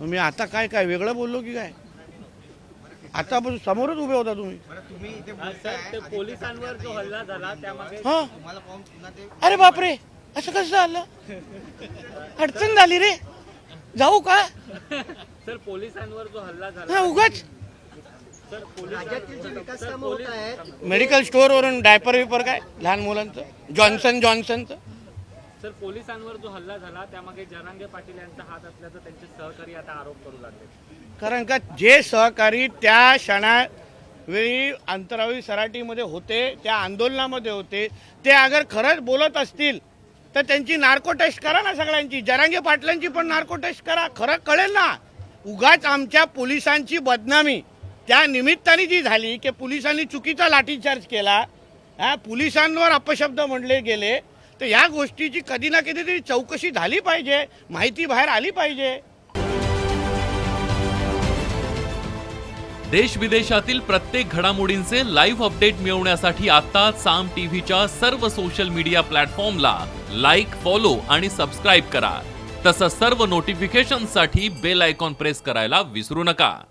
मी आता काय काय वेगळं बोललो की काय? आता पण समोरच उभे होता तुम्ही. पोलिसांवर जो हल्ला झाला हा? अरे बापरे असं कसं झालं? अडचण झाली रे. जाऊ का? सर पोलिसांवर जो हल्ला झाला हा उगाच. मेडिकल स्टोअरवरून डायपर विपर काय? लहान मुलांचं? जॉन्सन जॉन्सनचं? सर पोलिसांवर जो हल्ला झाला त्यामागे जरांगे पाटील यांचा हात असल्याचं त्यांचे सहकारी आता आरोप करू लागले. कारण का जे सहकारी त्या क्षणावेळी अंतराळी सराटीमध्ये होते त्या आंदोलनामध्ये होते ते अगर खरंच बोलत असतील तर त्यांची नार्को टेस्ट करा ना सगळ्यांची. जरांगे पाटलांची पण नार्को टेस्ट करा. खरं कळेल ना उगाच आमच्या पोलिसांची बदनामी. त्या निमित्ताने जी झाली की पोलिसांनी चुकीचा लाठीचार्ज केला हा पोलिसांवर अपशब्द म्हणले गेले तर या गोष्टीची कधी ना कधी तरी चौकशी झाली पाहिजे माहिती बाहेर आली पाहिजे. देश विदेशातील प्रत्येक घडामोडींचे लाईव्ह अपडेट मिळवण्यासाठी आता साम टीव्हीच्या सर्व सोशल मीडिया प्लॅटफॉर्मला लाईक फॉलो आणि सबस्क्राईब करा. तसंच सर्व नोटिफिकेशनसाठी बेल आयकॉन प्रेस करायला विसरू नका.